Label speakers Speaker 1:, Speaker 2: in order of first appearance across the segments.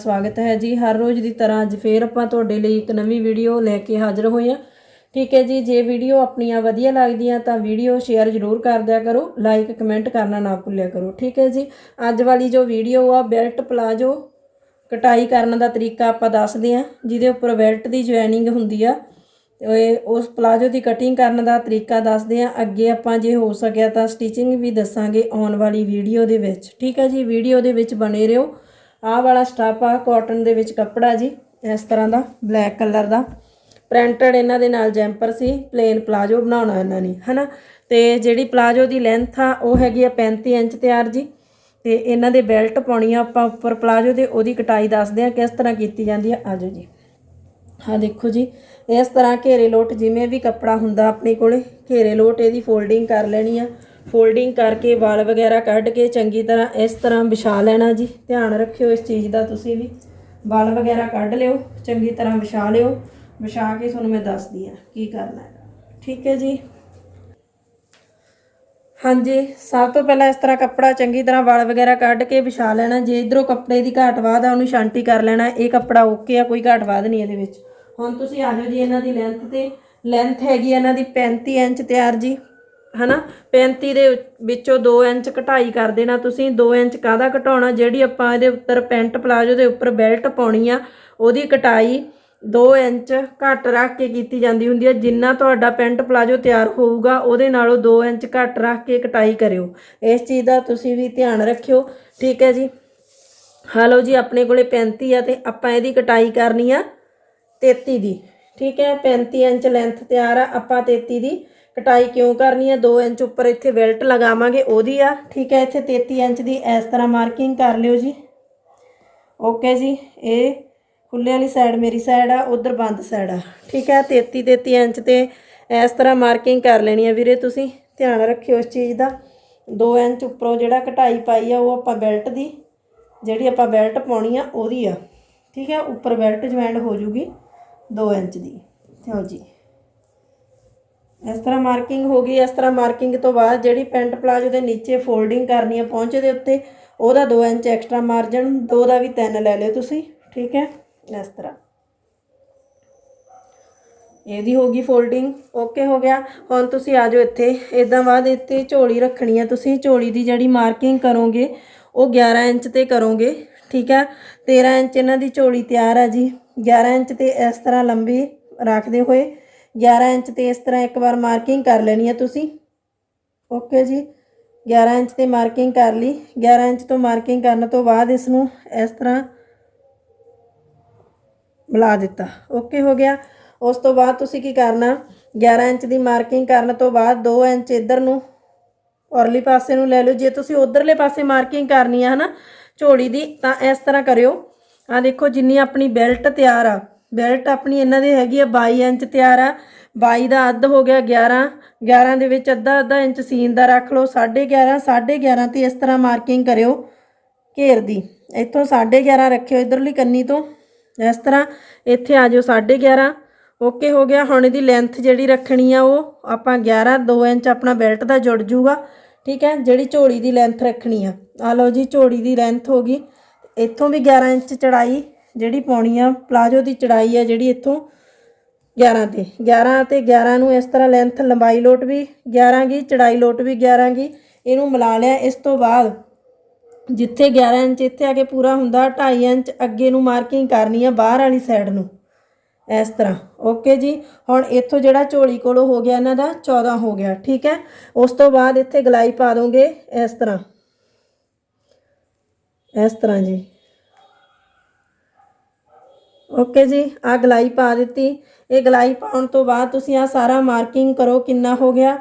Speaker 1: ਸਵਾਗਤ ਹੈ ਜੀ। ਹਰ ਰੋਜ਼ ਦੀ ਤਰ੍ਹਾਂ ਅੱਜ ਫੇਰ ਆਪਾਂ ਤੁਹਾਡੇ ਲਈ ਇੱਕ ਨਵੀਂ ਵੀਡੀਓ ਲੈ ਕੇ ਹਾਜ਼ਰ ਹੋਏ ਹਾਂ। ਠੀਕ ਹੈ ਜੀ, ਜੇ ਵੀਡੀਓ ਆਪਣੀਆਂ ਵਧੀਆ ਲੱਗਦੀਆਂ ਤਾਂ ਵੀਡੀਓ ਸ਼ੇਅਰ ਜ਼ਰੂਰ ਕਰ ਦਿਆ ਕਰੋ ਲਾਈਕ ਕਮੈਂਟ ਕਰਨਾ ਨਾ ਭੁੱਲਿਆ ਕਰੋ। ਠੀਕ ਹੈ ਜੀ, ਅੱਜ ਵਾਲੀ ਜੋ ਵੀਡੀਓ ਆ ਬੈਲਟ ਪਲਾਜੋ ਕਟਾਈ ਕਰਨ ਦਾ ਤਰੀਕਾ ਆਪਾਂ ਦੱਸਦੇ ਹਾਂ, ਜਿਹਦੇ ਉੱਪਰ ਬੈਲਟ ਦੀ ਜੁਆਇਨਿੰਗ ਹੁੰਦੀ ਆ। ਤੇ ਉਸ ਪਲਾਜੋ ਦੀ ਕਟਿੰਗ ਕਰਨ ਦਾ ਤਰੀਕਾ ਦੱਸਦੇ ਹਾਂ। ਅੱਗੇ ਆਪਾਂ ਜੇ ਹੋ ਸਕਿਆ ਤਾਂ ਸਟਿਚਿੰਗ ਵੀ ਦੱਸਾਂਗੇ ਆਉਣ ਵਾਲੀ ਵੀਡੀਓ ਦੇ ਵਿੱਚ। ਠੀਕ ਹੈ ਜੀ, ਵੀਡੀਓ ਦੇ ਵਿੱਚ ਬਣੇ ਰਹੋ। ਆਹ ਵਾਲਾ ਸਟਾਫ ਆ ਕਾਟਨ ਦੇ ਵਿੱਚ ਕੱਪੜਾ ਜੀ, ਇਸ ਤਰ੍ਹਾਂ ਦਾ, ਬਲੈਕ ਕਲਰ ਦਾ। ਪ੍ਰਿੰਟਡ ਇਹਨਾਂ ਦੇ ਨਾਲ ਜੈਂਪਰ ਸੀ ਪਲੇਨ ਪਲਾਜੋ ਬਣਾਉਣਾ ਇਹਨਾਂ ਨੇ, ਹਨਾ? ਤੇ ਜਿਹੜੀ ਪਲਾਜੋ ਦੀ ਲੈਂਥ ਆ, ਉਹ ਹੈਗੀ ਆ 35 ਇੰਚ ਤਿਆਰ ਜੀ। ਤੇ ਇਹਨਾਂ ਦੇ ਬੈਲਟ ਪਾਉਣੀ ਆ ਆਪਾਂ ਉੱਪਰ ਪਲਾਜੋ ਦੇ, ਉਹਦੀ ਕਟਾਈ ਦੱਸਦੇ ਆ ਕਿਸ ਤਰ੍ਹਾਂ ਕੀਤੀ ਜਾਂਦੀ ਆ। ਆਜੋ ਜੀ। ਹਾਂ ਦੇਖੋ ਜੀ, ਇਸ ਤਰ੍ਹਾਂ ਘੇਰੇ ਲੋਟ ਜਿਵੇਂ ਵੀ ਕੱਪੜਾ ਹੁੰਦਾ ਆਪਣੇ ਕੋਲੇ, ਘੇਰੇ ਲੋਟ ਇਹਦੀ ਫੋਲਡਿੰਗ ਕਰ ਲੈਣੀ ਆ। ਫੋਲਡਿੰਗ ਕਰਕੇ ਵਾਲ ਵਗੈਰਾ ਕੱਢ ਕੇ ਚੰਗੀ ਤਰ੍ਹਾਂ ਇਸ ਤਰ੍ਹਾਂ ਵਿਛਾ ਲੈਣਾ ਜੀ। ਧਿਆਨ ਰੱਖਿਓ ਇਸ ਚੀਜ਼ ਦਾ ਤੁਸੀਂ ਵੀ। ਵਾਲ ਵਗੈਰਾ ਕੱਢ ਲਿਓ, ਚੰਗੀ ਤਰ੍ਹਾਂ ਵਿਛਾ ਲਿਓ। ਵਿਛਾ ਕੇ ਤੁਹਾਨੂੰ ਮੈਂ ਦੱਸਦੀ ਆ ਕੀ ਕਰਨਾ ਹੈ। ਠੀਕ ਹੈ ਜੀ। ਹਾਂਜੀ, ਸਭ ਤੋਂ ਪਹਿਲਾਂ ਇਸ ਤਰ੍ਹਾਂ ਕੱਪੜਾ ਚੰਗੀ ਤਰ੍ਹਾਂ ਵਾਲ ਵਗੈਰਾ ਕੱਢ ਕੇ ਵਿਛਾ ਲੈਣਾ। ਜੇ ਇਧਰੋਂ ਕੱਪੜੇ ਦੀ ਘਾਟ ਵਾਧ ਆ, ਉਹਨੂੰ ਸ਼ਾਂਤੀ ਕਰ ਲੈਣਾ। ਇਹ ਕੱਪੜਾ ਓਕੇ ਆ, ਕੋਈ ਘਾਟ ਵਾਧ ਨਹੀਂ ਇਹਦੇ ਵਿੱਚ। ਹੁਣ ਤੁਸੀਂ ਆ ਜਾਓ ਜੀ ਇਹਨਾਂ ਦੀ ਲੈਂਥ ਤੇ। ਲੈਂਥ ਹੈਗੀ ਇਹਨਾਂ ਦੀ 35 ਇੰਚ ਤਿਆਰ ਜੀ। ਹਨਾ? 35 ਦੇ ਵਿੱਚੋਂ 2 ਇੰਚ ਘਟਾਈ ਕਰ ਦੇਣਾ ਤੁਸੀਂ 2 ਇੰਚ ਕਾਹਦਾ ਘਟਾਉਣਾ ਜਿਹੜੀ ਆਪਾਂ ਇਹਦੇ ਉੱਪਰ ਪੈਂਟ ਪਲਾਜੋ ਦੇ ਉੱਪਰ ਬੈਲਟ ਪਾਉਣੀ ਆ, ਉਹਦੀ ਕਟਾਈ 2 ਇੰਚ ਘੱਟ ਰੱਖ ਕੇ ਕੀਤੀ ਜਾਂਦੀ ਹੁੰਦੀ ਹੈ ਜਿੰਨਾ ਤੁਹਾਡਾ ਪੈਂਟ ਪਲਾਜੋ ਤਿਆਰ ਹੋਊਗਾ, ਉਹਦੇ ਨਾਲੋਂ 2 ਇੰਚ ਘੱਟ ਰੱਖ ਕੇ ਕਟਾਈ ਕਰਿਓ। ਇਸ ਚੀਜ਼ ਦਾ ਤੁਸੀਂ ਵੀ ਧਿਆਨ ਰੱਖਿਓ। ਠੀਕ ਹੈ ਜੀ? ਹਾਲੋ ਜੀ, ਆਪਣੇ ਕੋਲੇ 35 ਆ ਤੇ ਆਪਾਂ ਇਹਦੀ ਕਟਾਈ ਕਰਨੀ ਆ 33 ਦੀ। ਠੀਕ ਹੈ? 35 ਇੰਚ ਲੈਂਥ ਤਿਆਰ ਆ, ਆਪਾਂ 33 ਦੀ। ਕਟਾਈ ਕਿਉਂ ਕਰਨੀ ਆ? 2 ਇੰਚ ਉੱਪਰ ਇੱਥੇ ਬੈਲਟ ਲਗਾਵਾਂਗੇ, ਉਹਦੀ ਆ। ਠੀਕ ਹੈ ਇੱਥੇ 33 ਇੰਚ ਦੀ ਇਸ ਤਰ੍ਹਾਂ ਮਾਰਕਿੰਗ ਕਰ ਲਿਓ ਜੀ। ਓਕੇ ਜੀ, ਇਹ ਖੁੱਲੇ ਵਾਲੀ ਸਾਈਡ ਮੇਰੀ ਸਾਈਡ ਆ, ਉਧਰ ਬੰਦ ਸਾਈਡ ਆ। ਠੀਕ ਹੈ 33 33 ਇੰਚ ਤੇ ਇਸ ਤਰ੍ਹਾਂ ਮਾਰਕਿੰਗ ਕਰ ਲੈਣੀ ਆ ਵੀਰੇ ਤੁਸੀਂ। ਧਿਆਨ ਰੱਖਿਓ ਇਸ ਚੀਜ਼ ਦਾ। 2 ਇੰਚ ਉੱਪਰੋਂ ਜਿਹੜਾ ਕਟਾਈ ਪਾਈ ਆ, ਉਹ ਆਪਾਂ ਬੈਲਟ ਦੀ, ਜਿਹੜੀ ਆਪਾਂ ਬੈਲਟ ਪਾਉਣੀ ਆ, ਉਹਦੀ ਆ। ਠੀਕ ਹੈ ਉੱਪਰ ਬੈਲਟ ਜੁਆਇੰਟ ਹੋ ਜੂਗੀ 2 ਇੰਚ ਦੀ। ਲਓ ਜੀ। ਇਸ ਤਰ੍ਹਾਂ ਮਾਰਕਿੰਗ ਹੋ ਗਈ, ਇਸ ਤਰ੍ਹਾਂ ਮਾਰਕਿੰਗ ਤੋਂ ਬਾਅਦ ਜਿਹੜੀ ਪੈਂਟ ਪਲਾਜੋ ਦੇ ਨੀਚੇ ਫੋਲਡਿੰਗ ਕਰਨੀ ਹੈ ਪਹੁੰਚੇ ਦੇ ਉੱਤੇ, ਉਹਦਾ 2 ਇੰਚ ਐਕਸਟਰਾ ਮਾਰਜਨ 2 ਦਾ ਵੀ 3 ਲੈ ਲਿਓ ਤੁਸੀਂ, ਠੀਕ ਹੈ? ਇਸ ਤਰ੍ਹਾਂ। ਇਹਦੀ ਹੋ ਗਈ ਫੋਲਡਿੰਗ, ਓਕੇ ਹੋ ਗਿਆ। ਹੁਣ ਤੁਸੀਂ ਆ ਜਾਓ ਇੱਥੇ ਇਦਾਂ ਬਾਅਦ ਇੱਥੇ ਝੋਲੀ ਰੱਖਣੀ ਹੈ ਤੁਸੀਂ, ਝੋਲੀ ਦੀ ਜਿਹੜੀ ਮਾਰਕਿੰਗ ਕਰੋਗੇ, ਉਹ 11 ਇੰਚ ਤੇ ਕਰੋਗੇ, ਠੀਕ ਹੈ? 13 ਇੰਚ ਇਹਨਾਂ ਦੀ ਝੋਲੀ ਤਿਆਰ ਹੈ ਜੀ 11 ਇੰਚ ਤੇ ਇਸ ਤਰ੍ਹਾਂ ਲੰਬੀ ਰੱਖਦੇ ਹੋਏ। 11 ਇੰਚ ਤੇ ਇਸ ਤਰ੍ਹਾਂ ਇੱਕ ਵਾਰ ਮਾਰਕਿੰਗ ਕਰ ਲੈਣੀ ਹੈ ਤੁਸੀਂ। ਓਕੇ ਜੀ 11 ਇੰਚ ਤੇ ਮਾਰਕਿੰਗ ਕਰ ਲਈ। 11 ਇੰਚ ਤੋਂ ਮਾਰਕਿੰਗ ਕਰਨ ਤੋਂ ਬਾਅਦ ਇਸ ਨੂੰ ਇਸ ਤਰ੍ਹਾਂ ਮਿਲਾ ਦਿੱਤਾ। ਓਕੇ ਹੋ ਗਿਆ। ਉਸ ਤੋਂ ਬਾਅਦ ਤੁਸੀਂ ਕੀ ਕਰਨਾ 11 ਇੰਚ ਦੀ ਮਾਰਕਿੰਗ ਕਰਨ ਤੋਂ ਬਾਅਦ 2 ਇੰਚ ਇੱਧਰ ਨੂੰ ਔਰਲੀ ਪਾਸੇ ਨੂੰ ਲੈ ਲਓ। ਜੇ ਤੁਸੀਂ ਉਧਰਲੇ ਪਾਸੇ ਮਾਰਕਿੰਗ ਕਰਨੀ ਆ ਹਨਾ, ਝੋਲੀ ਦੀ, ਤਾਂ ਇਸ ਤਰ੍ਹਾਂ ਕਰਿਓ। ਆ ਦੇਖੋ, ਜਿੰਨੀ ਆਪਣੀ ਬੈਲਟ ਤਿਆਰ ਆ ਬੈਲਟ ਆਪਣੀ ਇਹਨਾਂ ਦੀ ਹੈਗੀ ਆ 22 ਇੰਚ ਤਿਆਰ ਆ। 22 ਦਾ ਅੱਧ ਹੋ ਗਿਆ 11 11 ਦੇ ਵਿੱਚ ਅੱਧਾ ਅੱਧਾ ਇੰਚ ਸੀਨ ਦਾ ਰੱਖ ਲਓ। 11.5 11.5 ਤੇ ਇਸ ਤਰ੍ਹਾਂ ਮਾਰਕਿੰਗ ਕਰਿਓ ਘੇਰ ਦੀ। ਇੱਥੋਂ 11.5 ਰੱਖਿਓ ਇਧਰਲੀ ਕੰਨੀ ਤੋਂ। ਇਸ ਤਰ੍ਹਾਂ ਇੱਥੇ ਆ ਜਾਓ 11.5 ਓਕੇ ਹੋ ਗਿਆ। ਹੁਣ ਇਹਦੀ ਲੈਂਥ ਜਿਹੜੀ ਰੱਖਣੀ ਆ ਉਹ ਆਪਾਂ 11 2 ਇੰਚ ਆਪਣਾ ਬੈਲਟ ਦਾ ਜੁੜ ਜੂਗਾ ਠੀਕ ਹੈ? ਜਿਹੜੀ ਝੋਲੀ ਦੀ ਲੈਂਥ ਰੱਖਣੀ ਆ। ਆ ਲਓ ਜੀ, ਝੋਲੀ ਦੀ ਲੈਂਥ ਹੋ ਗਈ। ਇੱਥੋਂ ਵੀ 11 ਇੰਚ ਚੜਾਈ ਜਿਹੜੀ ਪਾਉਣੀ ਆ, ਪਲਾਜੋ ਦੀ ਚੜਾਈ ਆ ਜਿਹੜੀ ਇੱਥੋਂ 11 ਤੇ। 11 ਤੇ 11 ਨੂੰ ਇਸ ਤਰ੍ਹਾਂ ਲੈਂਥ ਲੰਬਾਈ ਲੋਟ ਵੀ 11 ਗੀ, ਚੜਾਈ ਲੋਟ ਵੀ 11 ਗੀ। ਇਹਨੂੰ ਮਿਲਾ ਲਿਆ ਇਸ ਤੋਂ ਬਾਅਦ ਜਿੱਥੇ 11 ਇੰਚ ਇੱਥੇ ਆ ਕੇ ਪੂਰਾ ਹੁੰਦਾ 2.5 ਇੰਚ ਅੱਗੇ ਨੂੰ ਮਾਰਕਿੰਗ ਕਰਨੀ ਆ ਬਾਹਰ ਵਾਲੀ ਸਾਈਡ ਨੂੰ। ਇਸ ਤਰ੍ਹਾਂ। ਓਕੇ ਜੀ। ਹੁਣ ਇੱਥੋਂ ਜਿਹੜਾ ਝੋਲੀ ਕੋਲੋਂ ਹੋ ਗਿਆ ਇਹਨਾਂ ਦਾ 14 ਹੋ ਗਿਆ। ਠੀਕ ਹੈ? ਉਸ ਤੋਂ ਬਾਅਦ ਇੱਥੇ ਗਲਾਈ ਪਾ ਦੋਗੇ ਇਸ ਤਰ੍ਹਾਂ। ਇਸ ਤਰ੍ਹਾਂ ਜੀ। ਓਕੇ ਜੀ ਆ ਗਲਾਈ ਪਾ ਦਿੱਤੀ। ਇਹ ਗਲਾਈ ਪਾਉਣ ਤੋਂ ਬਾਅਦ ਤੁਸੀਂ ਆ ਸਾਰਾ ਮਾਰਕਿੰਗ ਕਰੋ, ਕਿੰਨਾ ਹੋ ਗਿਆ?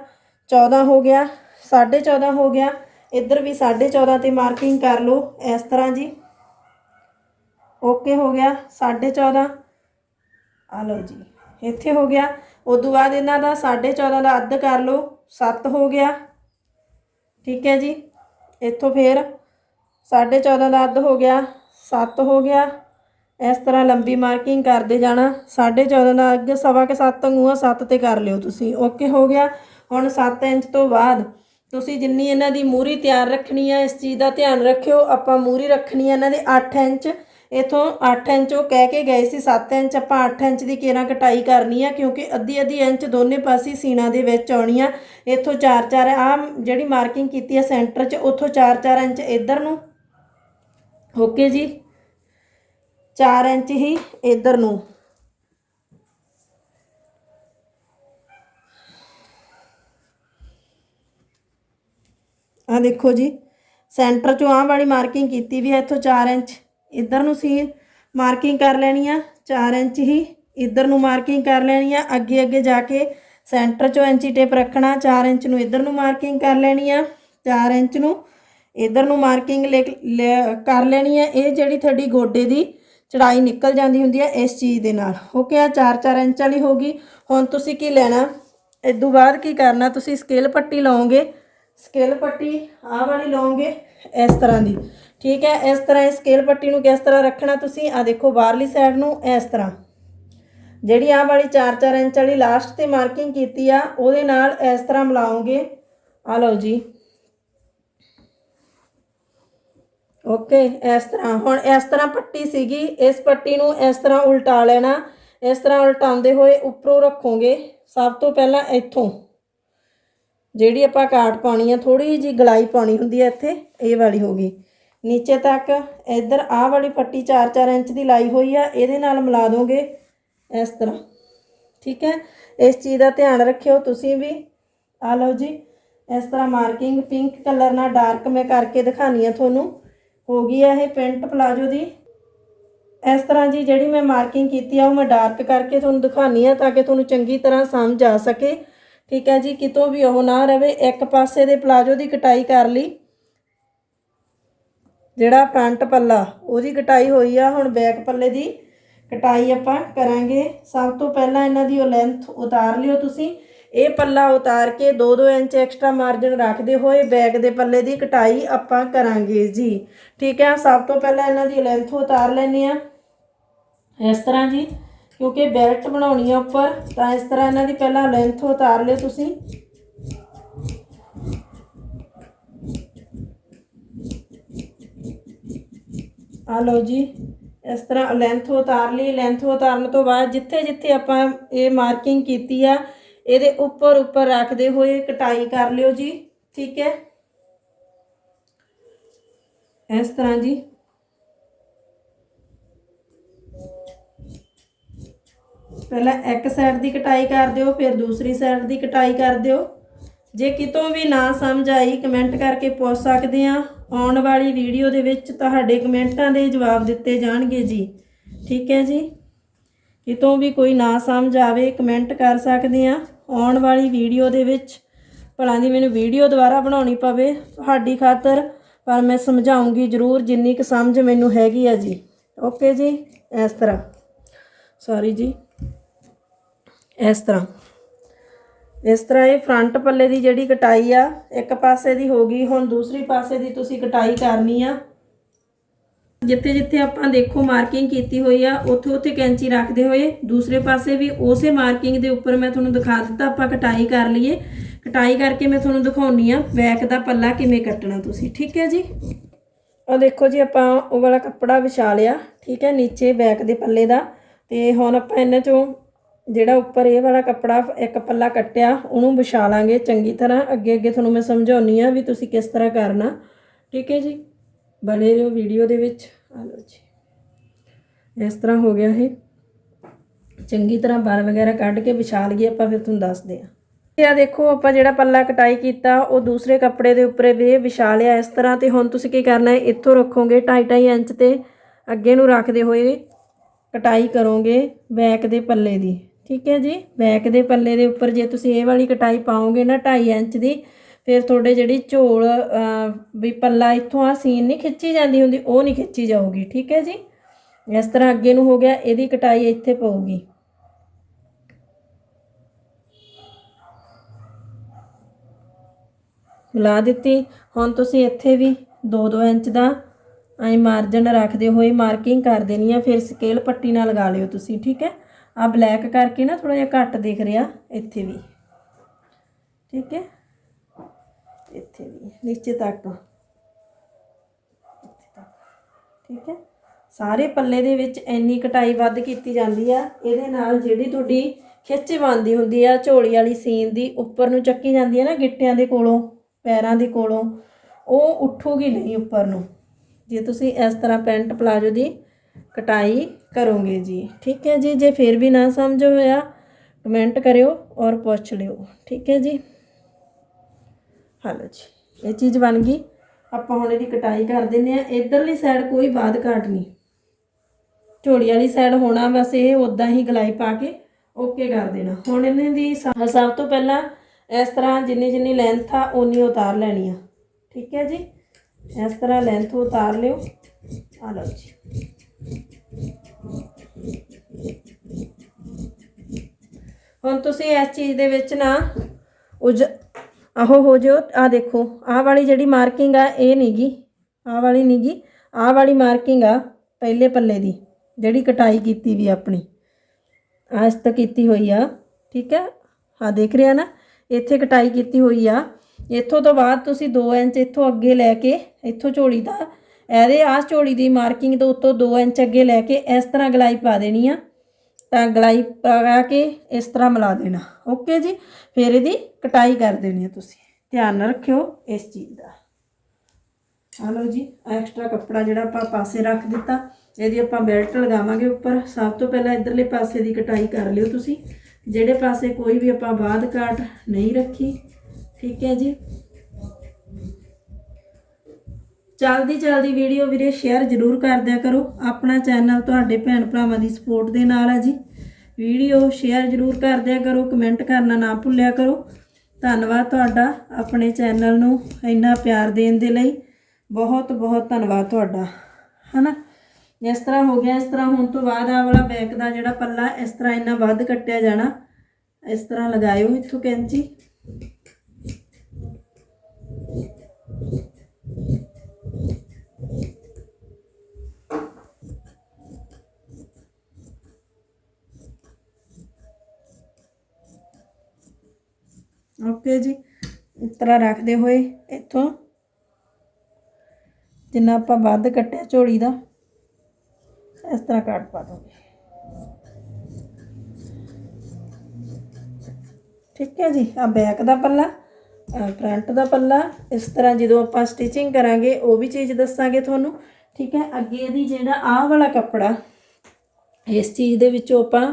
Speaker 1: 14 ਹੋ ਗਿਆ 14.5 ਹੋ ਗਿਆ। ਇੱਧਰ ਵੀ 14.5 ਤੇ ਮਾਰਕਿੰਗ ਕਰ ਲਓ, ਇਸ ਤਰ੍ਹਾਂ ਜੀ। ਓਕੇ ਹੋ ਗਿਆ 14.5 ਆ ਲਓ ਜੀ, ਇੱਥੇ ਹੋ ਗਿਆ। ਉਦੋਂ ਬਾਅਦ ਇਹਨਾਂ ਦਾ 14.5 ਦਾ ਅੱਧ ਕਰ ਲਓ 7 ਹੋ ਗਿਆ। ਠੀਕ ਹੈ ਜੀ, ਇੱਥੋਂ ਫੇਰ 14.5 ਦਾ ਅੱਧ ਹੋ ਗਿਆ 7 ਹੋ ਗਿਆ। ਇਸ ਤਰ੍ਹਾਂ ਲੰਬੀ ਮਾਰਕਿੰਗ ਕਰਦੇ ਜਾਣਾ 14.5 ਦਾ ਅੱਗ ਸਵਾ ਕੇ 7 ਅੰਗੂਆਂ 7 ਤੇ ਕਰ ਲਿਓ ਤੁਸੀਂ। ਓਕੇ, ਹੋ ਗਿਆ। ਹੁਣ 7 ਇੰਚ ਤੋਂ ਬਾਅਦ ਤੁਸੀਂ ਜਿੰਨੀ ਇਹਨਾਂ ਦੀ ਮੂਰੀ ਤਿਆਰ ਰੱਖਣੀ ਹੈ ਇਸ ਚੀਜ਼ ਦਾ ਧਿਆਨ ਰੱਖਿਓ। ਆਪਾਂ ਮੂਰੀ ਰੱਖਣੀ ਹੈ ਇਹਨਾਂ ਦੇ 8 ਇੰਚ। ਇਥੋਂ 8 ਇੰਚ ਉਹ ਕਹਿ ਕੇ ਗਏ ਸੀ 7 ਇੰਚ ਆਪਾਂ 8 ਇੰਚ ਦੀ ਕੇਰਾਂ ਕਟਾਈ ਕਰਨੀ ਆ, ਕਿਉਂਕਿ ਅੱਧੀ ਅੱਧੀ ਇੰਚ ਦੋਨੇ ਪਾਸੇ ਸੀਨਾ ਦੇ ਵਿੱਚ ਆਉਣੀ ਆ। ਇਥੋਂ 4-4 ਆ ਜਿਹੜੀ ਮਾਰਕਿੰਗ ਕੀਤੀ ਆ ਸੈਂਟਰ 'ਚ, ਉਥੋਂ 4-4 ਇੰਚ ਇੱਧਰ ਨੂੰ। ਓਕੇ ਜੀ। 4 ਇੰਚ ਹੀ ਇੱਧਰ ਨੂੰ। ਆ ਦੇਖੋ ਜੀ, ਸੈਂਟਰ ਚੋਂ ਆਹ ਵਾਲੀ ਮਾਰਕਿੰਗ ਕੀਤੀ ਵੀ ਹੈ ਇੱਥੋਂ 4 ਇੰਚ। ਇੱਧਰ ਨੂੰ ਸੀ ਮਾਰਕਿੰਗ ਕਰ ਲੈਣੀ ਆ 4 ਇੰਚ ਹੀ ਇੱਧਰ ਨੂੰ ਮਾਰਕਿੰਗ ਕਰ ਲੈਣੀ ਆ। ਅੱਗੇ ਅੱਗੇ ਜਾ ਕੇ ਸੈਂਟਰ ਚੋਂ ਇੰਚੀ ਟੇਪ ਰੱਖਣਾ 4 ਇੰਚ ਨੂੰ ਇੱਧਰ ਨੂੰ ਮਾਰਕਿੰਗ ਕਰ ਲੈਣੀ ਆ 4 ਇੰਚ ਨੂੰ ਇੱਧਰ ਨੂੰ ਮਾਰਕਿੰਗ ਕਰ ਲੈਣੀ ਆ। ਇਹ ਜਿਹੜੀ ਤੁਹਾਡੀ ਗੋਡੇ ਦੀ ਚੜਾਈ ਨਿਕਲ ਜਾਂਦੀ ਹੁੰਦੀ ਆ ਇਸ ਚੀਜ਼ ਦੇ ਨਾਲ। ਓਕੇ ਆ 4-4 ਇੰਚ ਵਾਲੀ ਹੋਗੀ ਹੁਣ ਤੁਸੀਂ ਕੀ ਲੈਣਾ? ਇਦੋਂ ਬਾਅਦ ਕੀ ਕਰਨਾ? ਤੁਸੀਂ ਸਕੇਲ ਪੱਟੀ ਲਾਓਗੇ। ਸਕੇਲ ਪੱਟੀ ਆਹ ਵਾਲੀ ਲਓਗੇ ਇਸ ਤਰ੍ਹਾਂ ਦੀ। ਠੀਕ ਹੈ, ਇਸ ਤਰ੍ਹਾਂ ਇਹ ਸਕੇਲ ਪੱਟੀ ਨੂੰ ਕਿਸ ਤਰ੍ਹਾਂ ਰੱਖਣਾ ਤੁਸੀਂ? ਆ ਦੇਖੋ ਬਾਹਰਲੀ ਸਾਈਡ ਨੂੰ, ਇਸ ਤਰ੍ਹਾਂ। ਜਿਹੜੀ ਆਹ ਵਾਲੀ 4-4 ਇੰਚ ਵਾਲੀ ਲਾਸਟ ਤੇ ਮਾਰਕਿੰਗ ਕੀਤੀ ਆ, ਉਹਦੇ ਨਾਲ ਇਸ ਤਰ੍ਹਾਂ ਮਿਲਾਓਗੇ। ਆ ਲਓ ਜੀ। ਓਕੇ, ਇਸ ਤਰ੍ਹਾਂ। ਹੁਣ ਇਸ ਤਰ੍ਹਾਂ ਪੱਟੀ ਸੀਗੀ। ਇਸ ਪੱਟੀ ਨੂੰ ਇਸ ਤਰ੍ਹਾਂ ਉਲਟਾ ਲੈਣਾ। ਇਸ ਤਰ੍ਹਾਂ ਉਲਟਾਉਂਦੇ ਹੋਏ ਉੱਪਰੋਂ ਰੱਖੋਗੇ। ਸਭ ਤੋਂ ਪਹਿਲਾਂ ਇੱਥੋਂ। ਜਿਹੜੀ ਆਪਾਂ ਕਾਟ ਪਾਉਣੀ ਆ ਥੋੜੀ ਜੀ ਗਲਾਈ ਪਾਉਣੀ ਹੁੰਦੀ ਹੈ ਇੱਥੇ, ਇਹ ਵਾਲੀ ਹੋ ਗਈ। ਨੀਚੇ ਤੱਕ ਇੱਧਰ ਆਹ ਵਾਲੀ ਪੱਟੀ 4-4 ਇੰਚ ਦੀ ਲਾਈ ਹੋਈ ਆ, ਇਹਦੇ ਨਾਲ ਮਿਲਾ ਦੋਗੇ ਇਸ ਤਰ੍ਹਾਂ। ਠੀਕ ਹੈ? ਇਸ ਚੀਜ਼ ਦਾ ਧਿਆਨ ਰੱਖਿਓ ਤੁਸੀਂ ਵੀ। ਆ ਲਓ ਜੀ, ਇਸ ਤਰ੍ਹਾਂ ਮਾਰਕਿੰਗ ਪਿੰਕ ਕਲਰ ਨਾਲ ਡਾਰਕ ਮੈਂ ਕਰਕੇ ਦਿਖਾਣੀ ਆ ਤੁਹਾਨੂੰ। ਹੋ ਗਈ ਆ ਇਹ ਪੈਂਟ ਪਲਾਜੋ ਦੀ। ਇਸ ਤਰ੍ਹਾਂ ਜੀ ਜਿਹੜੀ ਮੈਂ ਮਾਰਕਿੰਗ ਕੀਤੀ ਆ, ਉਹ ਮੈਂ ਡਾਰਕ ਕਰਕੇ ਤੁਹਾਨੂੰ ਦਿਖਾਣੀ ਆ ਤਾਂ ਕਿ ਤੁਹਾਨੂੰ ਚੰਗੀ ਤਰ੍ਹਾਂ ਸਮਝ ਆ ਸਕੇ। ਠੀਕ ਹੈ ਜੀ, ਕਿਤੋਂ ਵੀ ਉਹ ਨਾ ਰਵੇ, ਇੱਕ ਪਾਸੇ ਦੇ ਪਲਾਜੋ ਦੀ ਕਟਾਈ ਕਰ ਲਈ। ਜਿਹੜਾ ਫਰੰਟ ਪੱਲਾ, ਉਹਦੀ ਕਟਾਈ ਹੋਈ ਆ, ਹੁਣ ਬੈਕ ਪੱਲੇ ਦੀ ਕਟਾਈ ਆਪਾਂ ਕਰਾਂਗੇ। ਸਭ ਤੋਂ ਪਹਿਲਾਂ ਇਹਨਾਂ ਦੀ ਉਹ ਲੈਂਥ ਉਤਾਰ ਲਿਓ ਤੁਸੀਂ। ਇਹ ਪੱਲਾ ਉਤਾਰ ਕੇ 2-2 ਇੰਚ ਐਕਸਟਰਾ ਮਾਰਜਨ ਰੱਖਦੇ ਹੋਏ ਬੈਗ ਦੇ ਪੱਲੇ ਦੀ ਕਟਾਈ ਆਪਾਂ ਕਰਾਂਗੇ ਜੀ। ਠੀਕ ਹੈ, ਸਭ ਤੋਂ ਪਹਿਲਾਂ ਇਹਨਾਂ ਦੀ ਲੈਂਥ ਉਤਾਰ ਲੈਣੀ ਆ ਇਸ ਤਰ੍ਹਾਂ ਜੀ, ਕਿਉਂਕਿ ਬੈਲਟ ਬਣਾਉਣੀ ਆ ਉੱਪਰ, ਤਾਂ ਇਸ ਤਰ੍ਹਾਂ ਇਹਨਾਂ ਦੀ ਪਹਿਲਾਂ ਲੈਂਥ ਉਤਾਰ ਲਿਓ ਤੁਸੀਂ। ਆ ਲਓ ਜੀ, ਇਸ ਤਰ੍ਹਾਂ ਲੈਂਥ ਉਤਾਰ ਲਈ। ਲੈਂਥ ਉਤਾਰਨ ਤੋਂ ਬਾਅਦ ਜਿੱਥੇ ਜਿੱਥੇ ਆਪਾਂ ਇਹ ਮਾਰਕਿੰਗ ਕੀਤੀ ਆ ਇਹਦੇ ਉੱਪਰ ਉੱਪਰ ਰੱਖਦੇ ਹੋਏ ਕਟਾਈ ਕਰ ਲਿਓ ਜੀ, ਠੀਕ ਹੈ? ਇਸ ਤਰ੍ਹਾਂ ਜੀ। ਪਹਿਲਾਂ ਇੱਕ ਸਾਈਡ ਦੀ ਕਟਾਈ ਕਰ ਦਿਓ, ਫਿਰ ਦੂਸਰੀ ਸਾਈਡ ਦੀ ਕਟਾਈ ਕਰ ਦਿਓ। ਜੇ ਕਿਤੋਂ ਵੀ ਨਾ ਸਮਝ ਆਈ ਕਮੈਂਟ ਕਰਕੇ ਪੁੱਛ ਸਕਦੇ ਆ ਆਉਣ ਵਾਲੀ ਵੀਡੀਓ ਦੇ ਵਿੱਚ ਤੁਹਾਡੇ ਕਮੈਂਟਾਂ ਦੇ ਜਵਾਬ ਦਿੱਤੇ ਜਾਣਗੇ ਜੀ। ਠੀਕ ਹੈ ਜੀ? ਕਿਤੋਂ ਵੀ ਕੋਈ ਨਾ ਸਮਝ ਆਵੇ ਕਮੈਂਟ ਕਰ ਸਕਦੇ ਆ ਆਉਣ ਵਾਲੀ ਵੀਡੀਓ ਦੇ ਵਿੱਚ, ਭਲਾ ਦੀ ਮੈਨੂੰ ਵੀਡੀਓ ਦੁਬਾਰਾ ਬਣਾਉਣੀ ਪਵੇ ਤੁਹਾਡੀ ਖਾਤਰ, ਪਰ ਮੈਂ ਸਮਝਾਉਂਗੀ ਜ਼ਰੂਰ ਜਿੰਨੀ ਕੁ ਸਮਝ ਮੈਨੂੰ ਹੈਗੀ ਆ ਜੀ। ਓਕੇ ਜੀ, ਇਸ ਤਰ੍ਹਾਂ। ਸੌਰੀ ਜੀ। ਇਸ ਤਰ੍ਹਾਂ। ਇਸ ਤਰ੍ਹਾਂ ਇਹ ਫਰੰਟ ਪੱਲੇ ਦੀ ਜਿਹੜੀ ਕਟਾਈ ਆ, ਇੱਕ ਪਾਸੇ ਦੀ ਹੋ ਗਈ, ਹੁਣ ਦੂਸਰੀ ਪਾਸੇ ਦੀ ਤੁਸੀਂ ਕਟਾਈ ਕਰਨੀ ਆ। ਜਿੱਥੇ ਜਿੱਥੇ ਆਪਾਂ ਦੇਖੋ ਮਾਰਕਿੰਗ ਕੀਤੀ ਹੋਈ ਆ, ਉੱਥੇ ਉੱਥੇ ਕੈਂਚੀ ਰੱਖਦੇ ਹੋਏ, ਦੂਸਰੇ ਪਾਸੇ ਵੀ ਉਸੇ ਮਾਰਕਿੰਗ ਦੇ ਉੱਪਰ ਮੈਂ ਤੁਹਾਨੂੰ ਦਿਖਾ ਦਿੱਤਾ, ਆਪਾਂ ਕਟਾਈ ਕਰ ਲਈਏ। ਕਟਾਈ ਕਰਕੇ ਮੈਂ ਤੁਹਾਨੂੰ ਦਿਖਾਉਣੀ ਆ ਬੈਕ ਦਾ ਪੱਲਾ ਕਿਵੇਂ ਕੱਟਣਾ ਤੁਸੀਂ, ਠੀਕ ਹੈ ਜੀ? ਆ ਦੇਖੋ ਜੀ, ਆਪਾਂ ਉਹ ਵਾਲਾ ਕੱਪੜਾ ਵਿਛਾ ਲਿਆ, ਠੀਕ ਹੈ, ਨੀਚੇ ਬੈਕ ਦੇ ਪੱਲੇ ਦਾ। ਤੇ ਹੁਣ ਆਪਾਂ ਇਹਨਾਂ ਚੋਂ ਜਿਹੜਾ ਉੱਪਰ ਇਹ ਵਾਲਾ ਕੱਪੜਾ, ਇੱਕ ਪੱਲਾ ਕੱਟਿਆ, ਉਹਨੂੰ ਵਿਛਾ ਲਾਂਗੇ। ਚੰਗੀ ਤਰ੍ਹਾਂ ਅੱਗੇ ਅੱਗੇ ਤੁਹਾਨੂੰ ਮੈਂ ਸਮਝਾਉਣੀ ਆ ਵੀ ਤੁਸੀਂ ਕਿਸ ਤਰ੍ਹਾਂ ਕਰਨਾ, ਠੀਕ ਹੈ ਜੀ? ਬਣੇ ਰਹੋ ਵੀਡੀਓ ਦੇ ਵਿੱਚ। ਆ ਲਓ ਜੀ। ਇਸ ਤਰ੍ਹਾਂ ਹੋ ਗਿਆ ਇਹ। ਚੰਗੀ ਤਰ੍ਹਾਂ ਬਾਰ ਵਗੈਰਾ ਕੱਢ ਕੇ ਵਿਛਾ ਲਈਏ ਆਪਾਂ ਫਿਰ ਤੁਹਾਨੂੰ ਦੱਸਦੇ ਆ ਇਹ ਆ ਦੇਖੋ, ਆਪਾਂ ਜਿਹੜਾ ਪੱਲਾ ਕਟਾਈ ਕੀਤਾ, ਉਹ ਦੂਸਰੇ ਕੱਪੜੇ ਦੇ ਉੱਪਰ ਵੀ ਵਿਛਾ ਲਿਆ ਇਸ ਤਰ੍ਹਾਂ। ਤੇ ਹੁਣ ਤੁਸੀਂ ਕੀ ਕਰਨਾ ਹੈ, ਇੱਥੋਂ ਰੱਖੋਗੇ 2.5 ਇੰਚ ਤੇ ਅੱਗੇ ਨੂੰ ਰੱਖਦੇ ਹੋਏ ਕਟਾਈ ਕਰੋਗੇ ਬੈਕ ਦੇ ਪੱਲੇ ਦੀ। ਠੀਕ ਹੈ ਜੀ? ਬੈਕ ਦੇ ਪੱਲੇ ਦੇ ਉੱਪਰ ਜੇ ਤੁਸੀਂ ਇਹ ਵਾਲੀ ਕਟਾਈ ਪਾਓਗੇ ਨਾ 2.5 ਇੰਚ ਦੀ ਫਿਰ ਤੁਹਾਡੇ ਜਿਹੜੀ ਝੋਲ ਵੀ ਪੱਲਾ ਇੱਥੋਂ ਆ ਸੀਨ ਨਹੀਂ ਖਿੱਚੀ ਜਾਂਦੀ ਹੁੰਦੀ, ਉਹ ਨਹੀਂ ਖਿੱਚੀ ਜਾਊਗੀ, ਠੀਕ ਹੈ ਜੀ? ਇਸ ਤਰ੍ਹਾਂ ਅੱਗੇ ਨੂੰ ਹੋ ਗਿਆ, ਇਹਦੀ ਕਟਾਈ ਇੱਥੇ ਪਊਗੀ। ਮਿਲਾ ਦਿੱਤੀ। ਹੁਣ ਤੁਸੀਂ ਇੱਥੇ ਵੀ 2-2 ਇੰਚ ਦਾ ਐ ਮਾਰਜਨ ਰੱਖਦੇ ਹੋਏ ਮਾਰਕਿੰਗ ਕਰ ਦੇਣੀ ਆ, ਫਿਰ ਸਕੇਲ ਪੱਟੀ ਨਾਲ ਲਗਾ ਲਿਓ ਤੁਸੀਂ, ਠੀਕ ਹੈ? ਆ ਬਲੈਕ ਕਰਕੇ ਨਾ ਥੋੜਾ ਜਿਹਾ ਘੱਟ ਦਿਖ ਰਿਹਾ, ਇੱਥੇ ਵੀ। ਠੀਕ ਹੈ? ਇੱਥੇ ਵੀ, ਨੀਚੇ ਤੱਕ। ਠੀਕ ਹੈ? ਸਾਰੇ ਪੱਲੇ ਦੇ ਵਿੱਚ ਇੰਨੀ ਕਟਾਈ ਵੱਧ ਕੀਤੀ ਜਾਂਦੀ ਆ, ਇਹਦੇ ਨਾਲ ਜਿਹੜੀ ਤੁਹਾਡੀ ਖਿੱਚ ਬਣਦੀ ਹੁੰਦੀ ਆ, ਝੋਲੀ ਵਾਲੀ ਸੀਨ ਦੀ ਉੱਪਰ ਨੂੰ ਚੱਕੀ ਜਾਂਦੀ ਹੈ ਨਾ ਗਿੱਟਿਆਂ ਦੇ ਕੋਲੋਂ, ਪੈਰਾਂ ਦੇ ਕੋਲੋਂ, ਉਹ ਉੱਠੂਗੀ ਨਹੀਂ ਉੱਪਰ ਨੂੰ। ਜੇ ਤੁਸੀਂ ਇਸ ਤਰ੍ਹਾਂ ਪੈਂਟ ਪਲਾਜੋ ਦੀ ਕਟਾਈ ਕਰੋਗੇ ਜੀ, ਠੀਕ ਹੈ ਜੀ? ਜੇ ਫਿਰ ਵੀ ਨਾ ਸਮਝ ਹੋਇਆ, ਕਮੈਂਟ ਕਰਿਓ ਔਰ ਪੁੱਛ ਲਿਓ, ਠੀਕ ਹੈ ਜੀ? ਹਲੋ ਜੀ ਇਹ ਚੀਜ਼ ਬਣ ਗਈ। ਆਪਾਂ ਹੁਣ ਇਹਦੀ ਕਟਾਈ ਕਰ ਦਿੰਦੇ ਆ ਇਧਰਲੀ ਸਾਈਡ ਕੋਈ ਬਾਦ ਘਾਟ ਨਹੀਂ। ਝੋਲੀ ਵਾਲੀ ਸਾਈਡ ਹੋਣਾ, ਬਸ ਇਹ ਉਦਾਂ ਹੀ ਗਲਾਈ ਪਾ ਕੇ ਓਕੇ ਕਰ ਦੇਣਾ। ਹੁਣ ਇਹਨਾਂ ਦੀ ਸਭ ਤੋਂ ਪਹਿਲਾਂ ਇਸ ਤਰ੍ਹਾਂ ਜਿੰਨੀ ਜਿੰਨੀ ਲੈਂਥ ਆ, ਓਨੀ ਉਤਾਰ ਲੈਣੀ ਆ। ਠੀਕ ਹੈ ਜੀ? ਇਸ ਤਰ੍ਹਾਂ ਲੈਂਥ ਉਤਾਰ ਲਿਓ। ਆ ਲਓ ਜੀ। ਹੁਣ ਤੁਸੀਂ ਇਸ ਚੀਜ਼ ਦੇ ਵਿੱਚ ਨਾ ਉਜ ਆਹੋ, ਹੋ ਜਿਓ, ਆ ਦੇਖੋ, ਆਹ ਵਾਲੀ ਜਿਹੜੀ ਮਾਰਕਿੰਗ ਆ, ਇਹ ਨਹੀਂਗੀ ਆਹ ਵਾਲੀ ਨਹੀਂਗੀ ਆਹ ਵਾਲੀ ਮਾਰਕਿੰਗ ਆ, ਪਹਿਲੇ ਪੱਲੇ ਦੀ, ਜਿਹੜੀ ਕਟਾਈ ਕੀਤੀ ਵੀ ਆਪਣੀ। ਆਹ ਇਸ ਤੱਕ ਕੀਤੀ ਹੋਈ ਆ, ਠੀਕ ਹੈ ਹਾਂ ਦੇਖ ਰਿਹਾ ਨਾ, ਇੱਥੇ ਕਟਾਈ ਕੀਤੀ ਹੋਈ ਆ। ਇੱਥੋਂ ਤੋਂ ਬਾਅਦ ਤੁਸੀਂ 2 ਇੰਚ ਇੱਥੋਂ ਅੱਗੇ ਲੈ ਕੇ, ਇੱਥੋਂ ਝੋਲੀ ਦਾ, ਇਹਦੇ ਆਸ ਝੋਲੀ ਦੀ ਮਾਰਕਿੰਗ ਤੋਂ ਉੱਤੋਂ 2 ਇੰਚ ਅੱਗੇ ਲੈ ਕੇ, ਇਸ ਤਰ੍ਹਾਂ ਗਲਾਈ ਪਾ ਦੇਣੀ ਆ। ਗਲਾਈ ਪਾ ਕੇ ਇਸ ਤਰ੍ਹਾਂ ਮਿਲਾ ਦੇਣਾ। ਓਕੇ ਜੀ? ਫਿਰ ਇਹਦੀ ਕਟਾਈ ਕਰ ਦੇਣੀ ਹੈ ਤੁਸੀਂ। ਧਿਆਨ ਨਾਲ ਰੱਖਿਓ ਇਸ ਚੀਜ਼ ਦਾ। ਆ ਲਓ ਜੀ ਐਕਸਟਰਾ ਕੱਪੜਾ ਜਿਹੜਾ ਆਪਾਂ ਪਾਸੇ ਰੱਖ ਦਿੱਤਾ। ਇਹਦੀ ਆਪਾਂ ਬੈਲਟ ਲਗਾਵਾਂਗੇ ਉੱਪਰ। ਸਭ ਤੋਂ ਪਹਿਲਾਂ ਇਧਰਲੇ ਪਾਸੇ ਦੀ ਕਟਾਈ ਕਰ ਲਿਓ ਤੁਸੀਂ। ਜਿਹੜੇ ਪਾਸੇ ਕੋਈ ਵੀ ਆਪਾਂ ਬਾਦ ਕਾਟ ਨਹੀਂ ਰੱਖੀ। ਠੀਕ ਹੈ ਜੀ? ਜਲਦੀ ਜਲਦੀ ਵੀਡੀਓ ਵੀਰੇ ਸ਼ੇਅਰ ਜ਼ਰੂਰ ਕਰ ਦਿਆ ਕਰੋ। ਆਪਣਾ ਚੈਨਲ ਤੁਹਾਡੇ ਭੈਣ ਭਰਾਵਾਂ ਦੀ ਸਪੋਰਟ ਦੇ ਨਾਲ ਹੈ ਜੀ। ਵੀਡੀਓ ਸ਼ੇਅਰ ਜ਼ਰੂਰ ਕਰ ਦਿਆ ਕਰੋ ਕਮੈਂਟ ਕਰਨਾ ਨਾ ਭੁੱਲਿਆ ਕਰੋ। ਧੰਨਵਾਦ ਤੁਹਾਡਾ ਆਪਣੇ ਚੈਨਲ ਨੂੰ ਇੰਨਾ ਪਿਆਰ ਦੇਣ ਦੇ ਲਈ। ਬਹੁਤ ਬਹੁਤ ਧੰਨਵਾਦ ਤੁਹਾਡਾ, ਹਨਾ? ਇਸ ਤਰ੍ਹਾਂ ਹੋ ਗਿਆ, ਇਸ ਤਰ੍ਹਾਂ ਹੋਣ ਤੋਂ ਬਾਅਦ ਆ ਵਾਲਾ ਬੈਕ ਦਾ ਜਿਹੜਾ ਪੱਲਾ, ਇਸ ਤਰ੍ਹਾਂ ਇੰਨਾ ਵੱਧ ਕੱਟਿਆ ਜਾਣਾ। ਇਸ ਤਰ੍ਹਾਂ ਲਗਾਇਓ ਇੱਥੋਂ ਕੈਂਚੀ। ਓਕੇ ਜੀ। ਇਸ ਤਰ੍ਹਾਂ ਰੱਖਦੇ ਹੋਏ ਇੱਥੋਂ, ਜਿੰਨਾ ਆਪਾਂ ਵੱਧ ਕੱਟਿਆ ਝੋਲੀ ਦਾ, ਇਸ ਤਰ੍ਹਾਂ ਕੱਟ ਪਾ ਦੋਗੇ ਠੀਕ ਹੈ ਜੀ ਆ ਬੈਕ ਦਾ ਪੱਲਾ ਫਰੰਟ ਦਾ ਪੱਲਾ, ਇਸ ਤਰ੍ਹਾਂ ਜਦੋਂ ਆਪਾਂ ਸਟਿਚਿੰਗ ਕਰਾਂਗੇ, ਉਹ ਵੀ ਚੀਜ਼ ਦੱਸਾਂਗੇ ਤੁਹਾਨੂੰ। ਠੀਕ ਹੈ, ਅੱਗੇ ਦੀ ਜਿਹੜਾ ਆਹ ਵਾਲਾ ਕੱਪੜਾ, ਇਸ ਚੀਜ਼ ਦੇ ਵਿੱਚੋਂ ਆਪਾਂ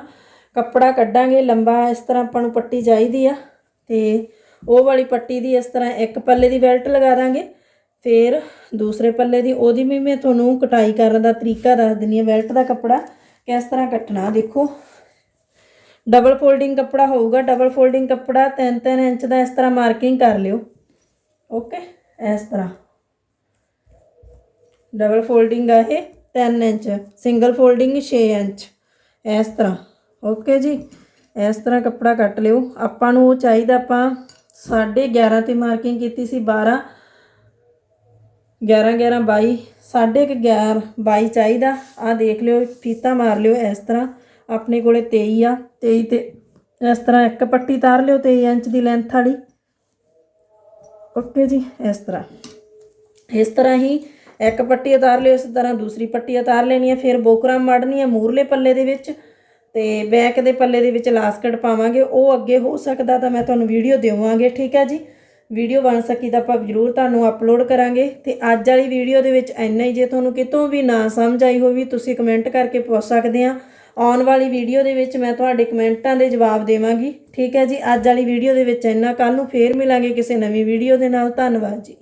Speaker 1: ਕੱਪੜਾ ਕੱਢਾਂਗੇ, ਲੰਬਾ ਇਸ ਤਰ੍ਹਾਂ ਆਪਾਂ ਨੂੰ ਪੱਟੀ ਚਾਹੀਦੀ ਆ। ਤੇ ਉਹ ਵਾਲੀ ਪੱਟੀ ਦੀ ਇਸ ਤਰ੍ਹਾਂ ਇੱਕ ਪੱਲੇ ਦੀ ਬੈਲਟ ਲਗਾ ਦਾਂਗੇ, ਫਿਰ ਦੂਸਰੇ ਪੱਲੇ ਦੀ ਉਹਦੀ ਵੀ ਮੈਂ ਤੁਹਾਨੂੰ ਕਟਾਈ ਕਰਨ ਦਾ ਤਰੀਕਾ ਦੱਸ ਦਿੰਨੀ ਆ ਬੈਲਟ ਦਾ ਕੱਪੜਾ ਕਿਸ ਤਰ੍ਹਾਂ ਕੱਟਣਾ, ਦੇਖੋ। ਡਬਲ ਫੋਲਡਿੰਗ ਕੱਪੜਾ ਹੋਊਗਾ ਡਬਲ ਫੋਲਡਿੰਗ ਕੱਪੜਾ 3-3 ਇੰਚ ਦਾ ਇਸ ਤਰ੍ਹਾਂ ਮਾਰਕਿੰਗ ਕਰ ਲਿਓ। ਓਕੇ ਇਸ ਤਰ੍ਹਾਂ। ਡਬਲ ਫੋਲਡਿੰਗ ਆ ਇਹ 3 ਇੰਚ ਸਿੰਗਲ ਫੋਲਡਿੰਗ 6 ਇੰਚ, ਇਸ ਤਰ੍ਹਾਂ। ਓਕੇ ਜੀ? ਇਸ ਤਰ੍ਹਾਂ ਕੱਪੜਾ ਕੱਟ ਲਿਓ। ਆਪਾਂ ਨੂੰ ਚਾਹੀਦਾ ਆਪਾਂ 11.5 ਤੇ ਮਾਰਕਿੰਗ ਕੀਤੀ ਸੀ 12 11 11 22 11.5 22 ਚਾਹੀਦਾ। ਆ ਦੇਖ ਲਿਓ, ਫੀਤਾ ਮਾਰ ਲਿਓ ਇਸ ਤਰ੍ਹਾਂ। ਆਪਣੇ ਕੋਲੇ 23 ਆ 23 ਤੇ ਇਸ ਤਰ੍ਹਾਂ ਇੱਕ ਪੱਟੀ ਤਾਰ ਲਿਓ 23 ਇੰਚ ਦੀ ਲੈਂਥ ਵਾਲੀ। ਓਕੇ ਜੀ, ਇਸ ਤਰ੍ਹਾਂ। ਇਸ ਤਰ੍ਹਾਂ ਹੀ ਇੱਕ ਪੱਟੀ ਉਤਾਰ ਲਿਓ, ਇਸ ਤਰ੍ਹਾਂ ਦੂਸਰੀ ਪੱਟੀ ਉਤਾਰ ਲੈਣੀ ਹੈ ਫਿਰ ਬੋਕਰਮ ਮੜਨੀ ਹੈ ਮੂਰਲੇ ਪੱਲੇ ਦੇ ਵਿੱਚ। ਤੇ ਬੈਕ ਦੇ ਪੱਲੇ ਦੇ ਵਿੱਚ ਲਾਸਕਟ ਪਾਵਾਂਗੇ, ਉਹ ਅੱਗੇ ਹੋ ਸਕਦਾ ਤਾਂ ਮੈਂ ਤੁਹਾਨੂੰ ਵੀਡੀਓ ਦੇਵਾਂਗੇ, ਠੀਕ ਹੈ ਜੀ? ਵੀਡੀਓ ਬਣ ਸਕੀ ਤਾਂ ਆਪਾਂ ਜ਼ਰੂਰ ਤੁਹਾਨੂੰ ਅਪਲੋਡ ਕਰਾਂਗੇ ਤੇ ਅੱਜ ਵਾਲੀ ਵੀਡੀਓ ਦੇ ਵਿੱਚ ਇੰਨਾ ਹੀ ਜੇ ਤੁਹਾਨੂੰ ਕਿਤੋਂ ਵੀ ਨਾ ਸਮਝ ਆਈ ਹੋਵੇ, ਤੁਸੀਂ ਕਮੈਂਟ ਕਰਕੇ ਪੁੱਛ ਸਕਦੇ ਆ ਆਉਣ ਵਾਲੀ ਵੀਡੀਓ ਦੇ ਵਿੱਚ ਮੈਂ ਤੁਹਾਡੇ ਕਮੈਂਟਾਂ ਦੇ ਜਵਾਬ ਦੇਵਾਂਗੀ, ਠੀਕ ਹੈ ਜੀ? ਅੱਜ ਵਾਲੀ ਵੀਡੀਓ ਦੇ ਵਿੱਚ ਇੰਨਾ ਕੱਲ ਨੂੰ ਫੇਰ ਮਿਲਾਂਗੇ ਕਿਸੇ ਨਵੀਂ ਵੀਡੀਓ ਦੇ ਨਾਲ। ਧੰਨਵਾਦ ਜੀ।